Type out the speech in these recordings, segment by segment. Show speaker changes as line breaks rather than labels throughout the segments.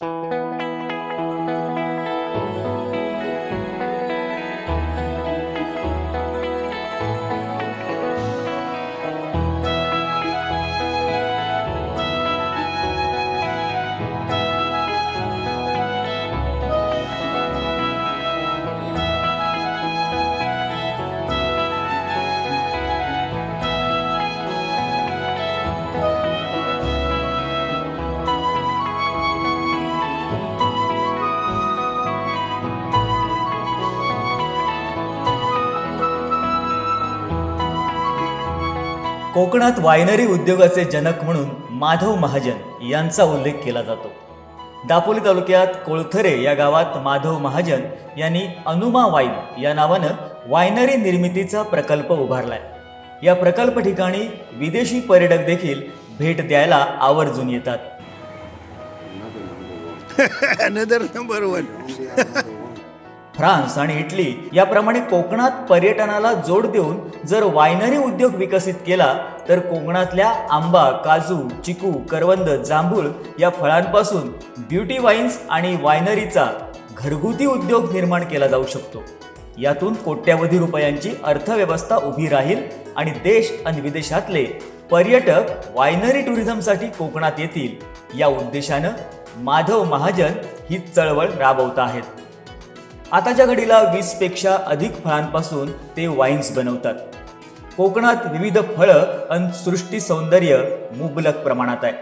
Thank you. कोकणात winery उद्योगाचे जनक म्हणून माधव महाजन यांचा उल्लेख केला जातो. दापोली तालुक्यात कोळथरे या गावात माधव महाजन यांनी अनुमा वाईन या नावानं वायनरी निर्मितीचा प्रकल्प उभारलाय. या प्रकल्प ठिकाणी विदेशी पर्यटक देखील भेट द्यायला आवर्जून येतात. फ्रान्स आणि इटली याप्रमाणे कोकणात पर्यटनाला जोड देऊन जर वायनरी उद्योग विकसित केला तर कोकणातल्या आंबा काजू चिकू करवंद जांभूळ या फळांपासून ब्युटी वाईन्स आणि वायनरीचा घरगुती उद्योग निर्माण केला जाऊ शकतो. यातून कोट्यावधी रुपयांची अर्थव्यवस्था उभी राहील आणि देश आणि विदेशातले पर्यटक वायनरी टुरिझमसाठी कोकणात येतील. या उद्देशानं माधव महाजन ही चळवळ राबवत आहेत. आताच्या घडीला वीसपेक्षा अधिक फळांपासून ते वाईन्स बनवतात. कोकणात विविध फळं आणि सृष्टी सौंदर्य मुबलक प्रमाणात आहे.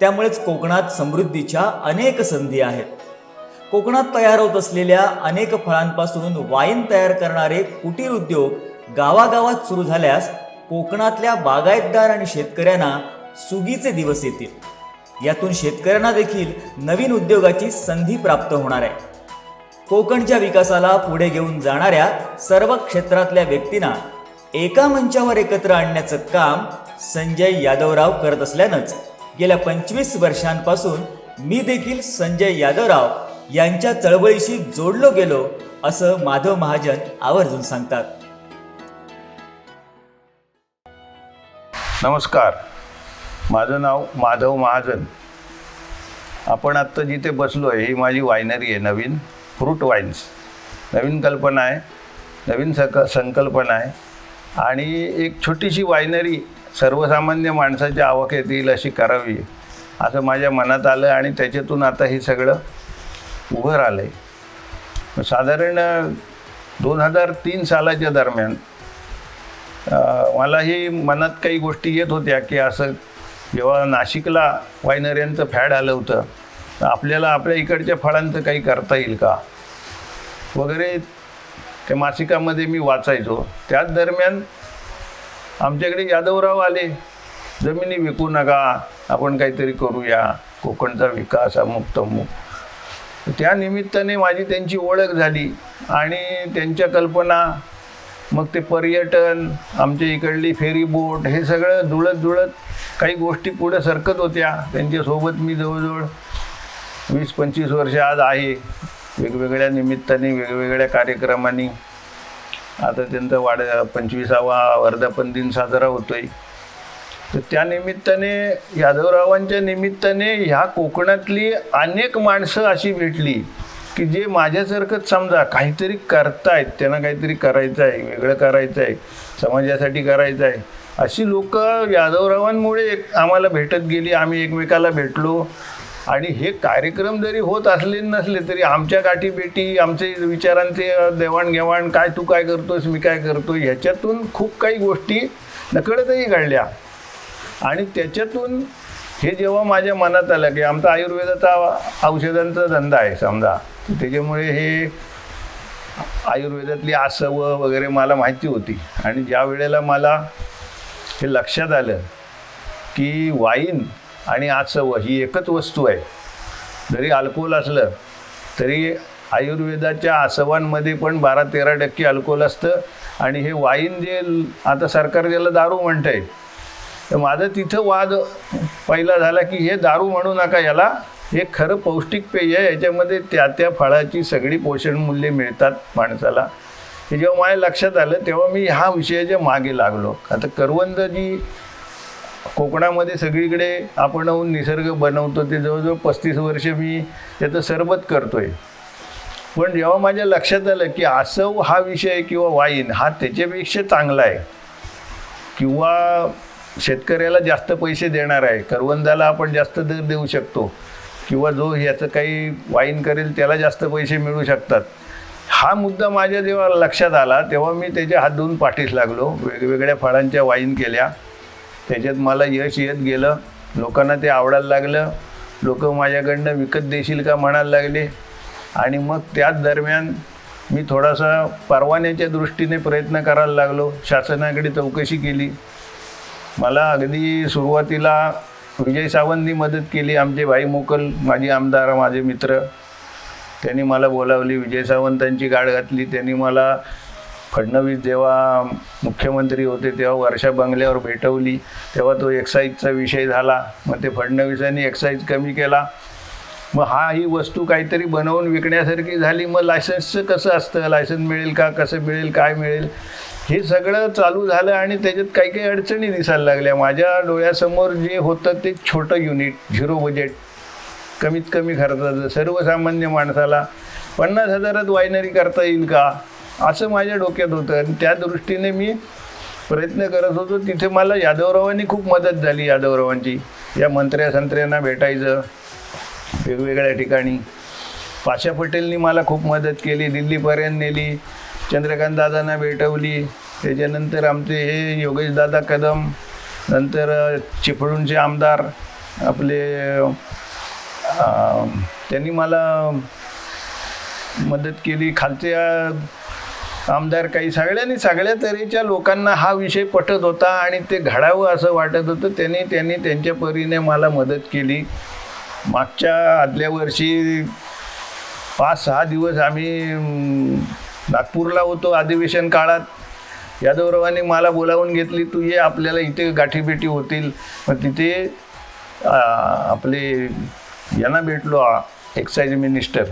त्यामुळेच कोकणात समृद्धीच्या अनेक संधी आहेत. कोकणात तयार होत असलेल्या अनेक फळांपासून वाईन तयार करणारे कुटीर उद्योग गावागावात सुरू झाल्यास कोकणातल्या बागायतदार आणि शेतकऱ्यांना सुगीचे दिवस येतील. यातून शेतकऱ्यांना देखील नवीन उद्योगाची संधी प्राप्त होणार आहे. कोकणच्या विकासाला पुढे घेऊन जाणाऱ्या सर्व क्षेत्रातल्या व्यक्तींना एका मंचावर एकत्र आणण्याचं काम संजय यादवराव करत असल्यानंच गेल्या पंचवीस वर्षांपासून मी देखील संजय यादवराव यांच्या चळवळीशी जोडलो गेलो असं माधव महाजन आवर्जून सांगतात.
नमस्कार. माझं नाव माधव महाजन. आपण आत्ता जिथे बसलो आहे ही माझी वायनरी आहे नवीन फ्रूट वाईन्स. नवीन कल्पना आहे नवीन सक संकल्पना आहे. आणि एक छोटीशी वायनरी सर्वसामान्य माणसाच्या आवाक्यात येईल अशी करावी असं माझ्या मनात आलं आणि त्याच्यातून आता हे सगळं उभं राहिलं आहे साधारण दोन हजार तीन सालाच्या दरम्यान मलाही मनात काही गोष्टी येत होत्या की असं जेव्हा नाशिकला वायनऱ्यांचं फॅड आलं होतं तर आपल्याला आपल्या इकडच्या फळांचं काही करता येईल का? वगैरे त्या मासिकामध्ये मी वाचायचो. त्याच दरम्यान आमच्याकडे यादवराव आले. जमिनी विकू नका आपण काहीतरी करूया. कोकणचा विकास अमुक तमुक. त्या निमित्ताने माझी त्यांची ओळख झाली आणि त्यांच्या कल्पना मग ते पर्यटन आमच्या इकडली फेरी बोट हे सगळं जुळत जुळत काही गोष्टी पुढे सरकत होत्या. त्यांच्यासोबत मी जवळजवळ वीस पंचवीस वर्ष आज आहे. वेगवेगळ्या निमित्ताने वेगवेगळ्या कार्यक्रमांनी. आता त्यांचा वाढ पंचवीसावा वर्धापन दिन साजरा होतोय. तर त्या निमित्ताने यादवरावांच्या निमित्ताने ह्या कोकणातली अनेक माणसं अशी भेटली की जे माझ्यासारखंच समजा काहीतरी करतायत त्यांना काहीतरी करायचं आहे वेगळं करायचं आहे समाजासाठी करायचं आहे अशी लोक यादवरावांमुळे एक- आम्हाला भेटत गेली. आम्ही एकमेकाला भेटलो. आणि हे कार्यक्रम जरी होत असले नसले तरी आमच्या गाठी बेटी आमचे विचारांचे देवाणघेवाण काय तू काय करतोस मी काय करतो ह्याच्यातून खूप काही गोष्टी नकळतही घडल्या. आणि त्याच्यातून हे जेव्हा माझ्या मनात आलं की आमचा आयुर्वेदाचा औषधांचा धंदा आहे समजा त्याच्यामुळे हे आयुर्वेदातली आसवं वगैरे मला माहिती होती. आणि ज्या वेळेला मला हे लक्षात आलं की वाईन आणि आचव ही एकच वस्तू आहे. जरी अल्कोहोल असलं तरी आयुर्वेदाच्या आसवांमध्ये पण बारा तेरा टक्के अल्कोहोल असतं. आणि हे वाईन जे आता सरकार ज्याला दारू म्हणत आहे तर माझं तिथं वाद पहिला झाला की हे दारू म्हणू नका याला हे खरं पौष्टिक पेय आहे. याच्यामध्ये त्या त्या फळाची सगळी पोषण मूल्ये मिळतात माणसाला. हे जेव्हा माझ्या लक्षात आलं तेव्हा मी ह्या विषयाच्या मागे लागलो. आता करवंद जी कोकणामध्ये सगळीकडे आपण निसर्ग बनवतो ते जवळजवळ पस्तीस वर्ष मी त्याचं सरबत करतोय. पण जेव्हा माझ्या लक्षात आलं की आसव हा विषय किंवा वाईन हा त्याच्यापेक्षा चांगला आहे. किंवा शेतकऱ्याला जास्त पैसे देणार आहे करवंदाला आपण जास्त दर देऊ शकतो किंवा जो याचं काही वाईन करेल त्याला जास्त पैसे मिळू शकतात. हा मुद्दा माझ्या जेव्हा लक्षात आला तेव्हा मी त्याच्या हात धुवून पाठीस लागलो वेगवेगळ्या फळांच्या वाईन केल्या. त्याच्यात मला यश येत गेलं. लोकांना ते आवडायला लागलं. लोक माझ्याकडनं विकत देशील का म्हणायला लागले. आणि मग त्याच दरम्यान मी थोडासा परवान्याच्या दृष्टीने प्रयत्न करायला लागलो. शासनाकडे चौकशी केली. मला अगदी सुरुवातीला विजय सावंतनी मदत केली. आमचे भाई मोकल माझे आमदार माझे मित्र. त्यांनी मला बोलावली. विजय सावंतांची गाड घातली. त्यांनी मला फडणवीस जेव्हा मुख्यमंत्री होते तेव्हा वर्षा बंगल्यावर भेटवली. तेव्हा तो एक्साईजचा विषय झाला. मग ते फडणवीसांनी एक्साईज कमी केला. मग हा ही वस्तू काहीतरी बनवून विकण्यासारखी झाली. मग लायसन्सचं कसं असतं? लायसन्स मिळेल का? कसं मिळेल? काय मिळेल? हे सगळं चालू झालं आणि त्याच्यात काही काही अडचणी दिसायला लागल्या. माझ्या डोळ्यासमोर जे होतं ते छोटं युनिट झिरो बजेट कमीत कमी खर्चाचं सर्वसामान्य माणसाला पन्नास हजारात वायनरी करता येईल का? असं माझ्या डोक्यात होतं. आणि त्या दृष्टीने मी प्रयत्न करत होतो. तिथे मला यादवरावांनी खूप मदत झाली यादवरावांची. या मंत्र्या संत्र्यांना भेटायचं वेगवेगळ्या ठिकाणी. पाशा पटेलनी मला खूप मदत केली दिल्लीपर्यंत नेली चंद्रकांत दादांना भेटवली. त्याच्यानंतर आमचे हे योगेश दादा कदम नंतर चिपळूणचे आमदार आपले त्यांनी मला मदत केली. खालच्या आमदार काही सगळ्यांनी सगळ्या तऱ्हेच्या लोकांना हा विषय पटत होता आणि ते घडावं असं वाटत होतं. त्यांनी त्यांनी त्यांच्या परीने मला मदत केली. मागच्या आदल्या वर्षी पाच सहा दिवस आम्ही नागपूरला होतो अधिवेशन काळात. यादवरावांनी मला बोलावून घेतली तू ये आपल्याला इथे गाठीभेटी होतील. मग तिथे आपले यांना भेटलो एक्साईज मिनिस्टर.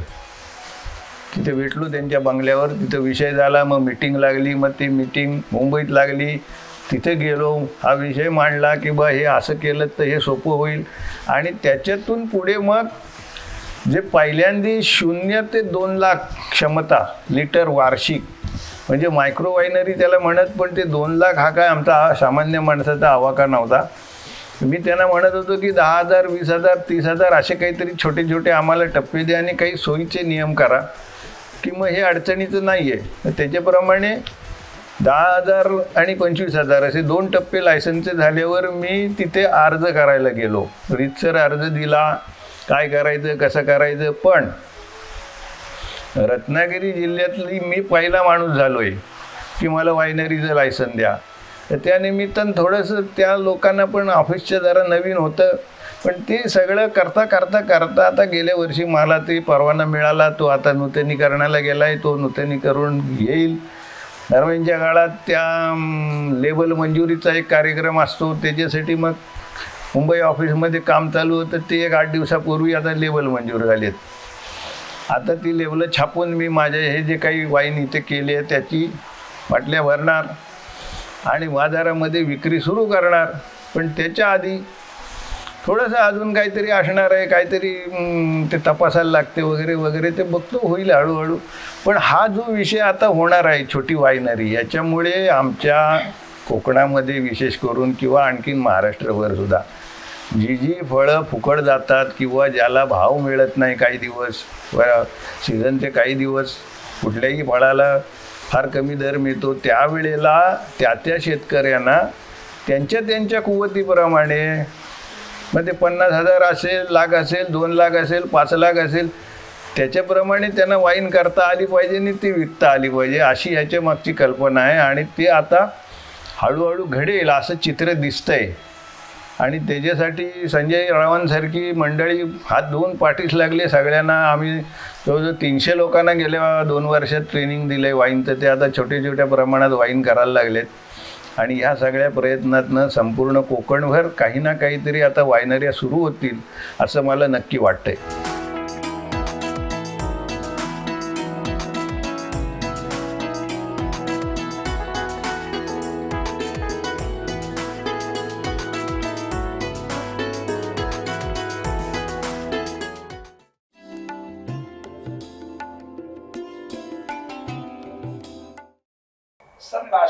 तिथे भेटलो त्यांच्या बंगल्यावर. तिथं विषय झाला मग मिटिंग लागली मग ती मिटिंग मुंबईत लागली. तिथे गेलो हा विषय मांडला की बा हे असं केलं तर हे सोपं होईल. आणि त्याच्यातून पुढे मग जे पहिल्यांदी शून्य ते दोन लाख क्षमता लिटर वार्षिक म्हणजे मायक्रो वायनरी त्याला म्हणत पण ते दोन लाख हा काय आमचा सामान्य माणसाचा आवाका नव्हता. मी त्यांना म्हणत होतो की दहा हजार वीस हजार तीस हजार असे काहीतरी छोटे छोटे आम्हाला टप्पे द्या आणि काही सोयीचे नियम करा. की मग हे अडचणीचं नाही आहे त्याच्याप्रमाणे दहा हजार आणि पंचवीस हजार असे दोन टप्पे लायसनचे झाल्यावर मी तिथे अर्ज करायला गेलो. रितसर अर्ज दिला काय करायचं कसं करायचं पण रत्नागिरी जिल्ह्यातली मी पहिला माणूस झालो आहे की मला वायनरीचं लायसन द्या. तर त्यानिमित्तानं थोडंसं त्या लोकांना पण ऑफिसच्या जरा नवीन होतं. पण ते सगळं करता करता करता आता गेल्या वर्षी मला ते परवाना मिळाला तो आता नूतनीकरणाला गेला आहे तो नूतनीकरण येईल. दरम्यानच्या काळात त्या लेबल मंजुरीचा एक कार्यक्रम असतो त्याच्यासाठी मग मुंबई ऑफिसमध्ये काम चालू होतं ते एक आठ दिवसापूर्वी आता लेबल मंजूर झालेत. आता ती लेबलं छापून मी माझे हे जे काही वाईन इथे केले आहे त्याची बाटल्या भरणार आणि बाजारामध्ये विक्री सुरू करणार. पण त्याच्या आधी थोडंसं अजून काहीतरी असणार आहे काहीतरी ते तपासायला लागते वगैरे वगैरे ते बघतो होईल हळूहळू. पण हा जो विषय आता होणार आहे छोटी वायनरी याच्यामुळे आमच्या कोकणामध्ये विशेष करून किंवा आणखीन महाराष्ट्रभर सुद्धा जी जी फळं फुकट जातात किंवा ज्याला भाव मिळत नाही काही दिवस सीझनचे काही दिवस कुठल्याही फळाला फार कमी दर मिळतो त्यावेळेला त्या त्या शेतकऱ्यांना त्यांच्या त्यांच्या कुवतीप्रमाणे मग ते पन्नास हजार असेल लाख असेल दोन लाख असेल पाच लाख असेल. त्याच्याप्रमाणे त्यांना वाईन करता आली पाहिजे आणि ती विकता आली पाहिजे अशी ह्याच्या मागची कल्पना आहे. आणि ते आता हळूहळू घडेल असं चित्र दिसतंय. आणि त्याच्यासाठी संजय रावांसारखी मंडळी हात धुवून पाठीस लागले. सगळ्यांना आम्ही जवळजवळ तीनशे लोकांना गेल्या दोन वर्षात ट्रेनिंग दिलं आहे वाईनचं ते आता छोट्या छोट्या प्रमाणात वाईन करायला लागलेत. आणि ह्या सगळ्या प्रयत्नातनं संपूर्ण कोकणभर काही ना काहीतरी आता वायनऱ्या सुरू होतील असं मला नक्की वाटतंय.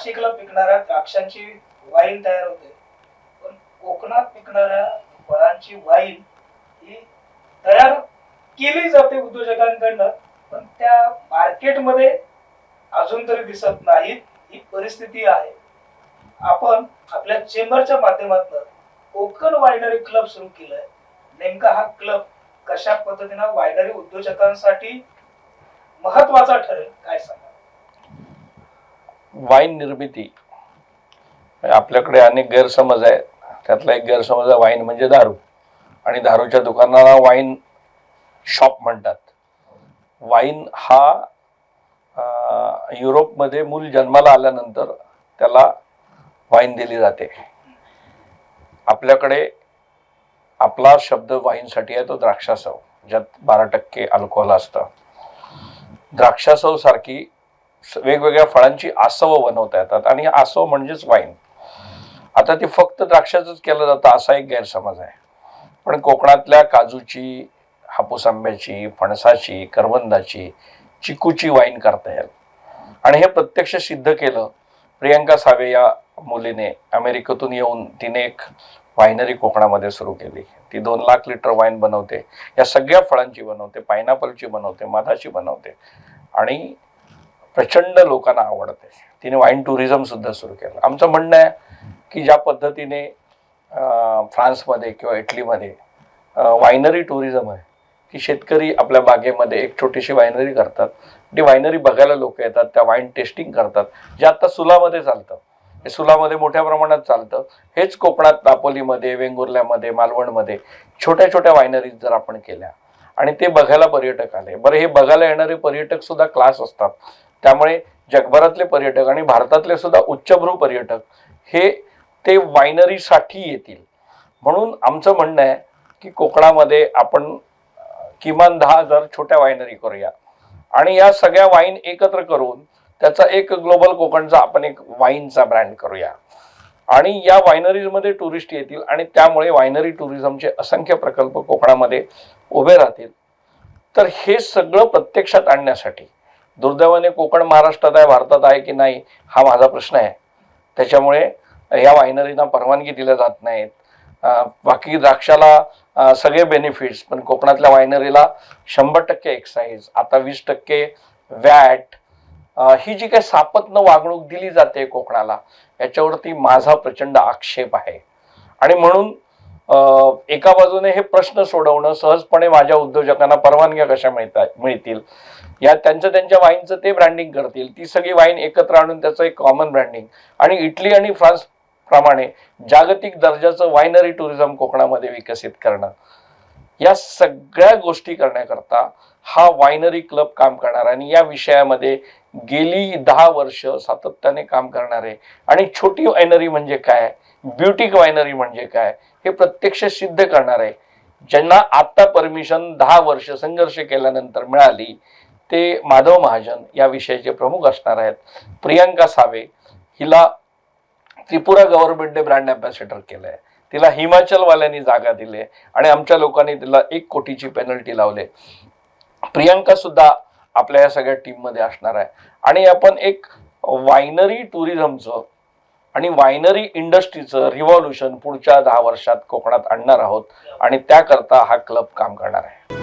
नाशिकला पिकणाऱ्या द्राक्षांची वाईन तयार होते. पण कोकणात पिकणाऱ्या फळांची वाईन ही तयार केली जाते उद्योजकांकडनं पण त्या मार्केटमध्ये अजून तरी दिसत नाहीत ही परिस्थिती आहे. आपण आपल्या चेंबरच्या माध्यमातून कोकण वायनरी क्लब सुरू केलाय. नेमका हा क्लब कशा पद्धतीनं वायनरी उद्योजकांसाठी महत्त्वाचा ठरेल काय सांग
वाईन निर्मिती. आपल्याकडे अनेक गैरसमज आहेत. त्यातला एक गैरसमज आहे वाईन म्हणजे दारू. आणि दारूच्या दुकानाला वाईन शॉप म्हणतात. वाईन हा युरोपमध्ये मूल जन्माला आल्यानंतर त्याला वाईन दिली जाते. आपल्याकडे आपला शब्द वाईनसाठी आहे तो द्राक्षासव ज्यात बारा टक्के अल्कोहोल असतं. द्राक्षासव सारखी वेगवेगळ्या फळांची आसव बनवता येतात. आणि आसव म्हणजेच वाईन. आता ते फक्त द्राक्षाचंच केलं जातं असा एक गैरसमज आहे. पण कोकणातल्या काजूची हापूस आंब्याची फणसाची करवंदाची चिकूची वाईन करता येईल. आणि हे प्रत्यक्ष सिद्ध केलं प्रियंका सावे या मुलीने अमेरिकेतून येऊन तिने एक वायनरी कोकणामध्ये सुरू केली. ती दोन लाख लिटर वाईन बनवते. या सगळ्या फळांची बनवते पायनॅपलची बनवते मधाची बनवते. आणि प्रचंड लोकांना आवडते. तिने वाईन टुरिझम सुद्धा सुरू केलं. आमचं म्हणणं आहे की ज्या पद्धतीने फ्रान्समध्ये किंवा इटलीमध्ये वायनरी टुरिझम आहे की शेतकरी आपल्या बागेमध्ये एक छोटीशी वायनरी करतात. ती वायनरी बघायला लोक येतात त्या वाईन टेस्टिंग करतात. जे आता सुलामध्ये चालतं. हे सुलामध्ये मोठ्या प्रमाणात चालतं. हेच कोकणात दापोलीमध्ये वेंगुर्ल्यामध्ये मालवणमध्ये छोट्या छोट्या वायनरीज जर आपण केल्या आणि ते बघायला पर्यटक आले. बरं हे बघायला येणारे पर्यटक सुद्धा क्लास असतात. त्यामुळे जगभरातले पर्यटक आणि भारतातले सुद्धा उच्चभ्रू पर्यटक हे ते वायनरीसाठी येतील. म्हणून आमचं म्हणणं आहे की कोकणामध्ये आपण किमान दहा हजार छोट्या वायनरी करूया. आणि या सगळ्या वाईन एकत्र करून त्याचा एक ग्लोबल कोकणचा आपण एक वाईनचा ब्रँड करूया. आणि या वायनरीजमध्ये टुरिस्ट येतील आणि त्यामुळे वायनरी टुरिझमचे असंख्य प्रकल्प कोकणामध्ये उभे राहतील. तर हे सगळं प्रत्यक्षात आणण्यासाठी दुर्दैवाने कोकण महाराष्ट्रात आहे भारतात आहे की नाही हा माझा प्रश्न आहे. त्याच्यामुळे या वायनरीना परवानगी दिल्या जात नाहीत. बाकी द्राक्षाला सगळे बेनिफिट्स पण कोकणातल्या वायनरीला शंभर टक्के एक्साईज आता वीस टक्के वॅट ही जी काही सापत्न वागणूक दिली जाते कोकणाला याच्यावरती माझा प्रचंड आक्षेप आहे. आणि म्हणून एका बाजूने हे प्रश्न सोडवणं सहजपणे माझ्या उद्योजकांना परवानग्या कशा मिळतात मिळतील? या त्यांचं त्यांच्या वाईनचं ते ब्रँडिंग करतील. ती सगळी वाईन एकत्र आणून त्याचं एक कॉमन ब्रँडिंग आणि इटली आणि फ्रान्स प्रमाणे जागतिक दर्जाचं वायनरी टुरिझम कोकणामध्ये विकसित करणं. या सगळ्या गोष्टी करण्याकरता हा वायनरी क्लब काम करणार आणि या विषयामध्ये गेली दहा वर्ष सातत्याने काम करणारे आणि छोटी वायनरी म्हणजे काय? ब्युटिक वायनरी म्हणजे काय? हे प्रत्यक्ष सिद्ध करणार आहे. ज्यांना आता परमिशन दहा वर्ष संघर्ष केल्यानंतर मिळाली ते माधव महाजन या विषयाचे प्रमुख असणार आहेत. प्रियांका सावे हिला त्रिपुरा गव्हर्नमेंटने ब्रँड अँबॅसेडर केलंय. तिला हिमाचलवाल्यांनी जागा दिली आणि आमच्या लोकांनी तिला एक कोटीची पेनल्टी लावले प्रियांका सुद्धा आपल्या या सगळ्या टीममध्ये असणार आहे. आणि आपण एक वायनरी टुरिझमचं आणि वायनरी इंडस्ट्रीचं रिव्हॉल्युशन पुढच्या दहा वर्षात कोकणात आणणार आहोत आणि त्याकरता हा क्लब काम करणार आहे.